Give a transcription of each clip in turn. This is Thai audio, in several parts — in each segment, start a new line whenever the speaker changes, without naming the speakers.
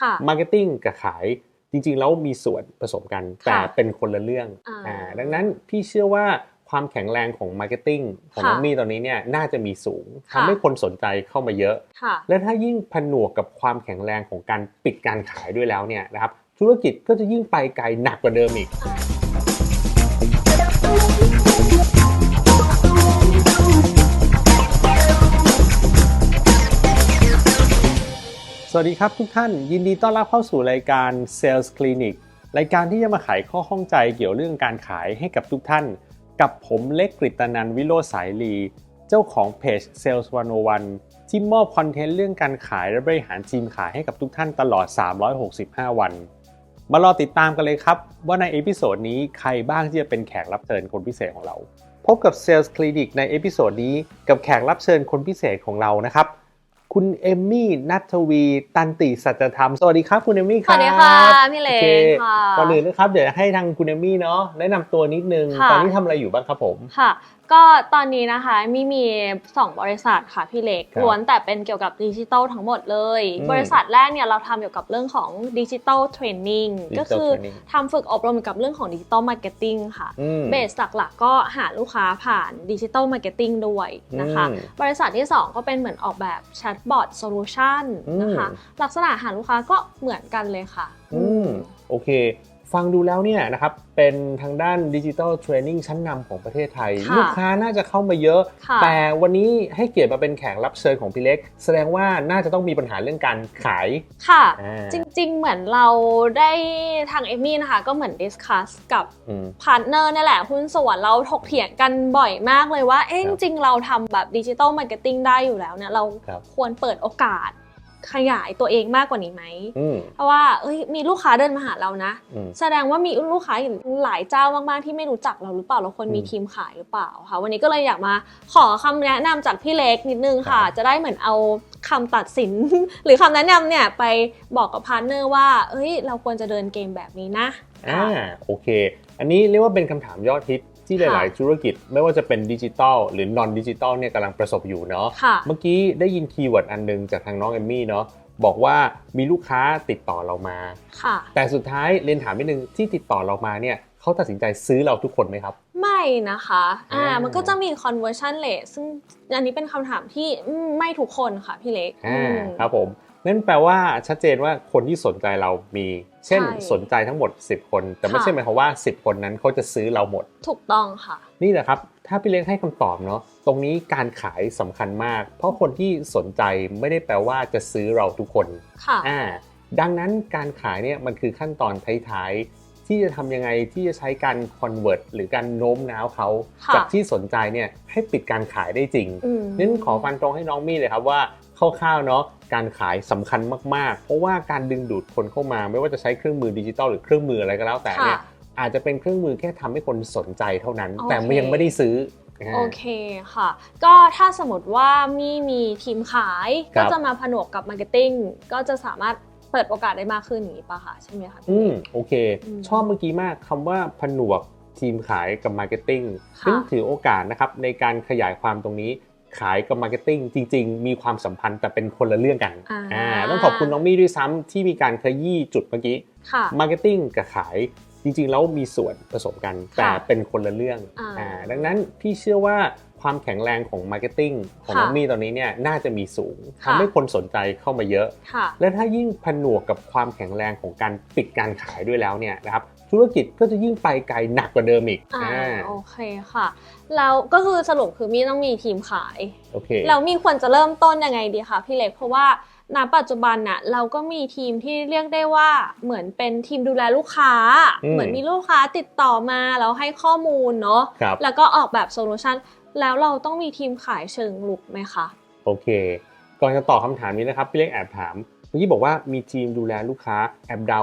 ค่ะ
มาร์เก็ตติ้งกับขายจริงๆ แล้วมีส่วนผสมกัน
ค่ะ
แต่เป็นคนละเรื่อง
อ่า
อ่าดังนั้นพี่เชื่อว่าความแข็งแรงของมาร์เก็ตติ้งของ
ค่ะ
น้องมี่ตอนนี้เนี่ยน่าจะมีสูง
ค่ะ
ทำให้คนสนใจเข้ามาเยอะ
ค่ะ
และถ้ายิ่งผนวกกับความแข็งแรงของการปิดการขายด้วยแล้วเนี่ยนะครับธุรกิจก็จะยิ่งไปไกลหนักกว่าเดิมอีก วัสดีครับทุกท่านยินดีต้อนรับเข้าสู่รายการ Sales Clinic รายการที่จะมาไขข้อข้องใจเกี่ยวเรื่องการขายให้กับทุกท่าน กับผมเล็กกฤตนันวิโรสายลี เจ้าของเพจ Sales 101 ที่มอบคอนเทนต์เรื่องการขายและบริหารทีมขายให้กับทุกท่านตลอด 365 วัน มารอติดตามกันเลยครับ ว่าในเอพิโซดนี้ใครบ้างที่จะเป็นแขกรับเชิญคนพิเศษของเรา พบกับ Sales Clinic ในเอพิโซดนี้กับแขกรับเชิญคนพิเศษของเรานะครับ คุณเอมมี่นัทวี ตันติสัจธรรม สวัสดีครับคุณเอมมี่ค
ส
รับ
วัสดีค่ะพี่เล็
โอกเค
ค่ะ
ก่อนอื่นนะครับเดี๋ยวให้ทางคุณเอมมี่เนาะแนะนำตัวนิดนึง
ค่ะ
ตอนนี้ทำอะไรอยู่บ้างครับผม
ค่ะ ก็ตอนนี้นะคะมีมี 2 บริษัทค่ะพี่เล็ก
ครับ
ล้วนแต่เป็นเกี่ยวกับดิจิทัลทั้งหมดเลย
อืม
บริษัทแรกเนี่ยเราทำเกี่ยวกับเรื่องของดิจิทัลเทรนนิ่ง
Digital
ก็คือ
Training
ทำฝึกอบรมเกี่ยวกับเรื่องของดิจิทัลมาร์เก็ตติ้งค่ะ
อืม
เบสหลักๆก็หาลูกค้าผ่านดิจิทัลมาร์เก็ตติ้งด้วยนะคะ
อืม
บริษัทที่ 2 ก็เป็นเหมือนออกแบบแชทบอทโซลูชันนะคะ
อืม
ลักษณะหาลูกค้าก็เหมือนกันเลยค่ะ
อืมโอเค ฟังดูแล้วเนี่ยนะครับเป็นทางด้านดิจิ t a ลเทรนนิ่งชั้นนำของประเทศไทย
ค่ะ
ลูกค้าน่าจะเข้ามาเยอะ
ค่ะ
แต่วันนี้ให้เกียรติมาเป็นแขกรับเชิญของพี่เล็ก แสดงว่าน่าจะต้องมีปัญหาเรื่องการขาย
ค่ะ
อ่า
จริงๆ เหมือนเราได้ทางเอมมี่นะคะ ก็เหมือนดิสคัสกับ
อืม
พาร์ทเนอร์นี่แหละหุ้นส่วนเราถกเถียงกันบ่อยมากเลยว่า เอ๊ะ
ค
จ
รับ
ริงๆเราทำแบบดิจิ t a ลมาร์เก็ตติ้งได้อยู่แล้วเนี่ย เรา
ครับ
ควรเปิดโอกาส ขยายตัวเองมากกว่านี้ไหม
อืม
เพราะว่าเอ้ยมีลูกค้าเดินมาหาเรานะ
อืม
แสดงว่ามีลูกค้าอีกหลายเจ้ามากๆที่ไม่รู้จักเราหรือเปล่าเราควรมี
อืม
ทีมขายหรือเปล่าค่ะวันนี้ก็เลยอยากมาขอคำแนะนำจากพี่เล็กนิดนึงค่ะ
ครับ
จะได้เหมือนเอาคำตัดสิน หรือคำแนะนำเนี่ยไปบอกกับพาร์ทเนอร์ว่าเอ้ย เราควรจะเดินเกมแบบนี้นะ
อ่าโอเค อันนี้เรียกว่าเป็นคำถามยอดฮิต ที่ห
ค่ะ
ลาย ๆ ธุรกิจไม่ว่าจะเป็นดิจิตอลหรือนอนดิจิตอลเนี่ยกำลังประสบอยู่เนาะ
ค่ะ
เมื่อกี้ได้ยินคีย์เวิร์ดอันหนึงจากทางน้องเอมมี่เนาะบอกว่ามีลูกค้าติดต่อเรามา
ค่ะ
แต่สุดท้ายเรียนถามนิดนึงที่ติดต่อเรามาเนี่ยเขาตัดสินใจซื้อเราทุกคนไหมครับ
ไม่นะคะ อ่า
อ่ามั
มันก็จะมี conversion rate ซึ่งอันนี้เป็นคำถามที่อืมไม่ทุกคนค่ะพี่เล็ก
อ่า
อืม
ครับผม นั่นแปลว่าชัดเจนว่าคนที่สนใจเรามี เช่น
ใช่
สนใจทั้งหมด 10 คน แต่ไม่
ค่ะ
ใช่หมายความว่า 10 คนนั้นเขาจะซื้อเราหมด
ถูกต้องค่ะ
นี่แหละครับ ถ้าพี่เล็กให้คำตอบเนาะตรงนี้การขายสำคัญมาก เพราะคนที่สนใจไม่ได้แปลว่าจะซื้อเราทุกคน
ค่ะ
อ่าดังนั้นการขายเนี่ยมันคือขั้นตอนท้ายๆที่จะทำยังไงที่จะใช้การ convert หรือการโน้มน้าวเขา
ค่ะ
จากที่สนใจเนี่ยให้ปิดการขายได้จริง
อืม
นั้นขอฟันตรงให้น้องมี่เลยครับว่า คร่าวๆเนาะการขายสำคัญมากๆ เพราะว่าการดึงดูดคนเข้ามาไม่ว่าจะใช้เครื่องมือดิจิตอลหรือเครื่องมืออะไรก็แล้วแต่เนี่ย
ค่ะ
อาจจะเป็นเครื่องมือแค่ทำให้คนสนใจเท่านั้น
โอเค
แต่มันยังไม่ได้ซื้ออ่า
โอเคค่ะ ก็ถ้าสมมติว่ามีมีทีมขาย
ครั
ก็
บ
จะมาผนวกกับมาร์เก็ตติ้งก็จะสามารถเปิดโอกาสได้มากขึ้นอย่างนี้ป่ะคะใช่ไหมคะพี่
อืม
เล็ก
โอเค
อืม
ชอบเมื่อกี้มากคำว่าผนวกทีมขายกับมาร์เก็ตติ้ง
ค่ะ
ซึ่งถือโอกาสนะครับในการขยายความตรงนี้ ขายกับมาร์เก็ตติ้งจริง ๆ มีความสัมพันธ์แต่เป็นคนละเรื่องกัน
อ่า
อ่าต้องขอบคุณน้องมี่ด้วยซ้ำที่มีการขยี้จุดเมื่อกี้
ค่ะ
มาร์เก็ตติ้งกับขายจริง ๆ แล้วมีส่วนผสมกัน
ค่ะ
แต่เป็นคนละเรื่อง
อ่า
อ่าดังนั้นพี่เชื่อว่าความแข็งแรงของมาร์เก็ตติ้งของ
ค่ะ
น้องมี่ตอนนี้เนี่ยน่าจะมีสูง
ค่ะ
ทำให้คนสนใจเข้ามาเยอะ
ค่ะ
และถ้ายิ่งผนวกกับความแข็งแรงของการปิดการขายด้วยแล้วเนี่ยนะครับ ธุรกิจก็จะยิ่งไปไกลหนักกว่าเดิมอีก
อ่า
อ่า
โอเคค่ะ แล้วก็คือสรุปคือมีต้องมีทีมขาย
โอเค
แล้วมีควรจะเริ่มต้นยังไงดีคะพี่เล็กเพราะว่าณปัจจุบันน่ะเราก็มีทีมที่เรียกได้ว่าเหมือนเป็นทีมดูแลลูกค้า
อืม
เหมือนมีลูกค้าติดต่อมาแล้วให้ข้อมูลเนาะ
ครับ
แล้วก็ออกแบบโซลูชันแล้วเราต้องมีทีมขายเชิงลุกไหมคะ
โอเค ก่อนจะตอบคำถามนี้นะครับพี่เล็กแอบถามเมื่อกี้บอกว่ามีทีมดูแลลูกค้าแอบเดา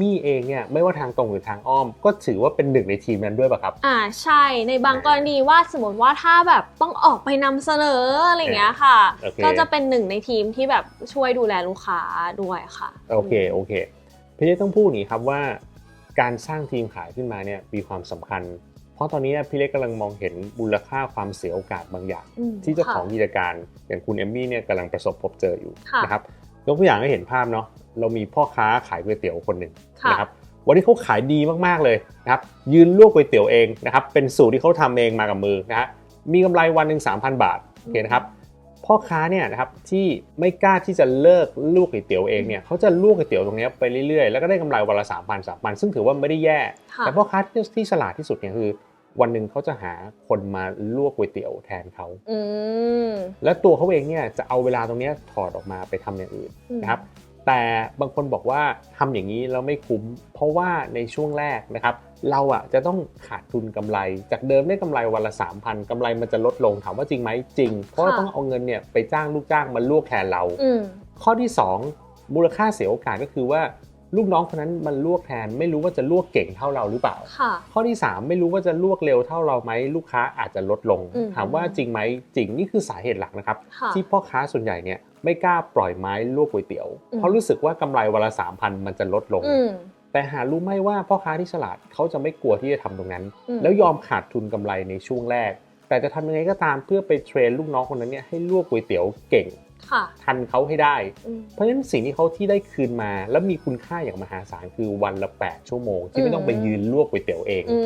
มี่เองเนี่ยไม่ว่าทางตรงหรือทางอ้อม ก็ถือว่าเป็นหนึ่งในทีมนั้นด้วยป่ะครับ
อ่าใช่ในบางกรณีว่าสมมติว่าถ้าแบบต้องออกไปนำเสนออะไรอย่างเงี้ยค่ะ
โอเค
ก็จะเป็นหนึ่งในทีมที่แบบช่วยดูแลลูกค้าด้วยค่ะ
โอเคโอเคพี่เล็กต้องพูดอย่างนี้ครับว่า การสร้างทีมขายขึ้นมาเนี่ยมีความสำคัญ เพราะตอนนี้พี่เล็กกำลังมองเห็นมูลค่าความเสียโอกาสบางอย่าง
อืม
ที่เจ้าของ
ค่ะ
กิจการอย่างคุณเอมมี่เนี่ยกำลังประสบพบเจออยู่
ค่ะ
นะครับยกตัวอย่างให้เห็นภาพเนาะ เรามีพ่อค้าขายก๋วยเตี๋ยวคนหนึ่ง
ค่ะ
นะครับวันนี้เขาขายดีมากๆเลยนะครับยืนลวกก๋วยเตี๋ยวเองนะครับเป็นสูตรที่เขาทำเองมากับมือนะฮะมีกำไรวันหนึ่ง3,000 บาทโอเคนะครับพ่อค้าเนี่ยนะครับที่ไม่กล้าที่จะเลิกลวกก๋วยเตี๋ยวเองเนี่ยเขาจะลวกก๋วยเตี๋ยวตรงเนี้ยไปเรื่อยๆ แล้วก็ได้กำไรวันละ3,000 3,000ซึ่งถือว่าไม่ได้แย่
ค่ะ
แต่พ่อค้าที่ที่ฉลาดที่สุดเนี่ยคือ วันหนึ่งเขาจะหาคนมาลวกก๋วยเตี๋ยวแทนเขา
อืม
และตัวเขาเองเนี่ยจะเอาเวลาตรงเนี้ยถอดออกมาไปทำอย่างอื่น
อืม
นะครับ แต่บางคนบอกว่าทำอย่างนี้แล้วไม่คุ้ม เพราะว่าในช่วงแรกนะครับ เราอะจะต้องขาดทุนกำไร จากเดิมได้กำไรวันละ3,000กำไรมันจะลดลงถามว่าจริงไหมจริง เพราะเราต้องเอาเงินเนี่ยไปจ้างลูกจ้างมาลวกแทนเรา
อืม
ข้อที่ 2 มูลค่าเสียโอกาสก็คือว่าลูกน้องคนนั้นมันลวกแทน ไม่รู้ว่าจะลวกเก่งเท่าเราหรือเปล่า
ค่ะ
ข้อที่ 3 ไม่รู้ว่าจะลวกเร็วเท่าเราไหมลูกค้าอาจจะลดลง
อืม
ถามว่าจริงไหมจริงนี่คือสาเหตุหลักนะครับ
ค่ะ
ที่พ่อค้าส่วนใหญ่เนี่ย ไม่กล้าปล่อยไม้ลวกก๋วยเตี๋ยว
อืม
เพราะรู้สึกว่ากำไรวันละสามพันมันจะลดลง
อืม
แต่หารู้ไหมว่าพ่อค้าที่ฉลาดเขาจะไม่กลัวที่จะทำตรงนั้น
อืม
แล้วยอมขาดทุนกำไรในช่วงแรก แต่จะทำยังไงก็ตามเพื่อไปเทรนลูกน้องคนนั้นเนี่ยให้ลวกก๋วยเตี๋ยวเก่ง
ค่ะ
ทันเขาให้ได้
อืม
เพราะฉะนั้นสิ่งที่เขาที่ได้คืนมา แล้วมีคุณค่าอย่างมหาศาลคือวันละ 8 ชั่วโมง ที่ไม่ต้องไปยืนลวกก๋วยเตี๋ยวเอง
อื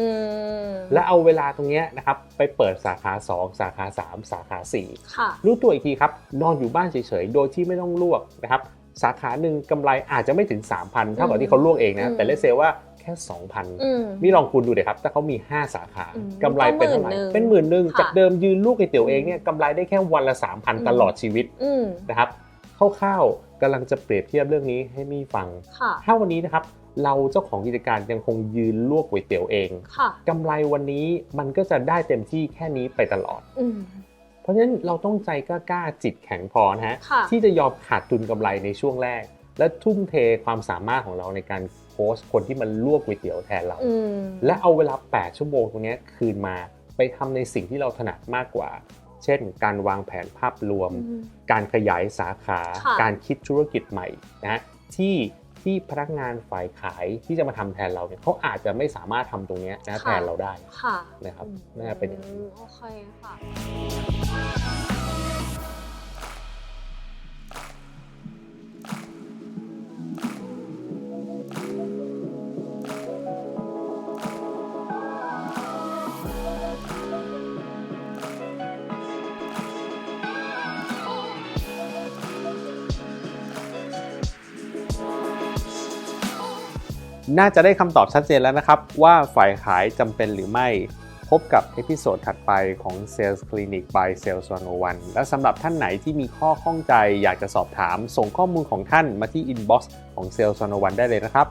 ม
และเอาเวลาตรงเนี้ยนะครับไปเปิดสาขา 2 สาขา 3 สาขา4
ค่ะ
รู้ตัวอีกทีครับ นอนอยู่บ้านเฉยๆ โดยที่ไม่ต้องลวกนะครับสาขาหนึ่งกำไรอาจจะไม่ถึง 3,000เท่ากับที่เขาลวกเอง
อื
นะ
ม
แต่เลเซว่าแค่
อื
2,000
ม
นี่ลองคูณดูเดี๋ยวครับ ถ้าเขามี 5 สาขา
อืม
กำไรเป็นเท่าไหร่
ก็หมื่นหนึ่ง
เป็นหมื่นหนึ่ง
ค่ะ
จากเดิมยืนลวกก๋วยเตี๋ยวเอง
อืม
เนี่ยกำไรได้แค่วันละ 3,000 ตลอดชีวิต
อืม
นะครับคร่าวๆกำลังจะเปรียบเทียบเรื่องนี้ให้มี่ฟัง
ค่ะ
ถ้าวันนี้นะครับเราเจ้าของกิจการยังคงยืนลวกก๋วยเตี๋ยวเอง
ค่ะ
กำไรวันนี้มันก็จะได้เต็มที่แค่นี้ไปตลอด
อืม
เพราะฉะนั้นเราต้องใจกล้าๆจิตแข็งพอนะฮะ
ค่ะ
ที่จะยอมขาดทุนกำไรในช่วงแรก และทุ่มเทความสามารถของเราในการโค้ชคนที่มันลวกก๋วยเตี๋ยวแทนเรา
อืม
และเอาเวลา 8 ชั่วโมงตรงเนี้ยคืนมาไปทำในสิ่งที่เราถนัดมากกว่า เช่น การวางแผนภาพรวม
อืม
การขยายสาขา
ค่ะ
การคิดธุรกิจใหม่นะฮะที่ที่พนักงานฝ่ายขายที่จะมาทำแทนเราเนี่ยเขาอาจจะไม่สามารถทำตรงเนี้ยนะแทนเราได้
ค่ะ
นะครับน่าเป็นอย่างนี้
โอเคค่ะ
น่าจะได้คำตอบชัดเจนแล้วนะครับ ว่าฝ่ายขายจำเป็นหรือไม่พบกับเอพิโซดถัดไปของ Sales Clinic by Sales 101 และสำหรับท่านไหนที่มีข้อข้องใจอยากจะสอบถาม ส่งข้อมูลของท่านมาที่ inbox ของ Sales 101 ได้เลยนะครับ